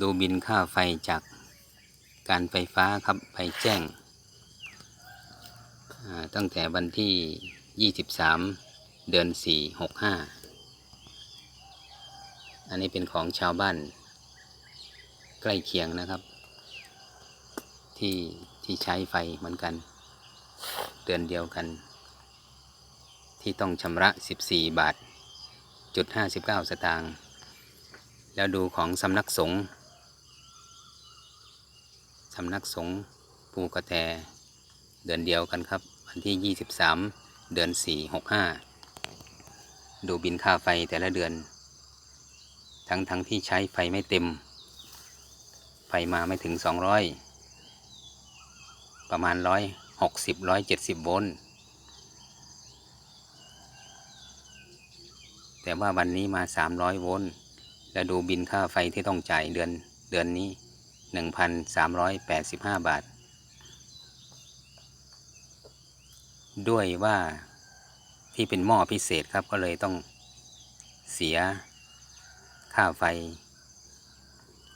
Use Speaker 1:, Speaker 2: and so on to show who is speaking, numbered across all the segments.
Speaker 1: ดูบินค่าไฟจากการไฟฟ้าครับไปแจ้ง ตั้งแต่วันที่ 23 เดือน 4 65 อันนี้เป็นของชาวบ้าน ใกล้เคียงนะครับ ที่ที่ใช้ไฟเหมือนกัน เดือนเดียวกัน ที่ต้องชำระ 14 บาทจุด59 สตางค์แล้วดูของสำนักสงฆ์ สำนักสงฆ์ปูกระแต เดือนเดียวกันครับ วันที่ 23 เดือน 4 65 ดูบินค่าไฟแต่ละเดือน ทั้งทั้งที่ใช้ไฟไม่เต็ม ไฟมาไม่ถึง 200 ประมาณ 160 170 โวลต์แต่ว่าวันนี้มา 300 โวลต์และดูบินค่าไฟที่ต้องจ่ายเดือนเดือนนี้ 1,385 บาท ด้วยว่าที่เป็นหม้อพิเศษครับก็เลยต้องเสียค่าไฟ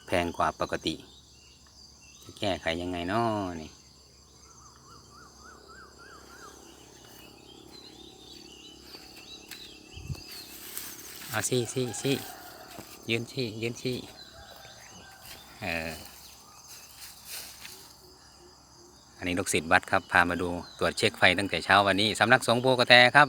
Speaker 1: แพงกว่าปกติ จะแก้ไขยังไงนาะนี่เอาซี่ซี่ซี่ยืนซี่ยืนซี่เออ อันนี้ลูกศิษย์วัดครับพามาดูตรวจเช็คไฟตั้งแต่เช้าวันนี้สำนักสงฆ์โพกระแตครับ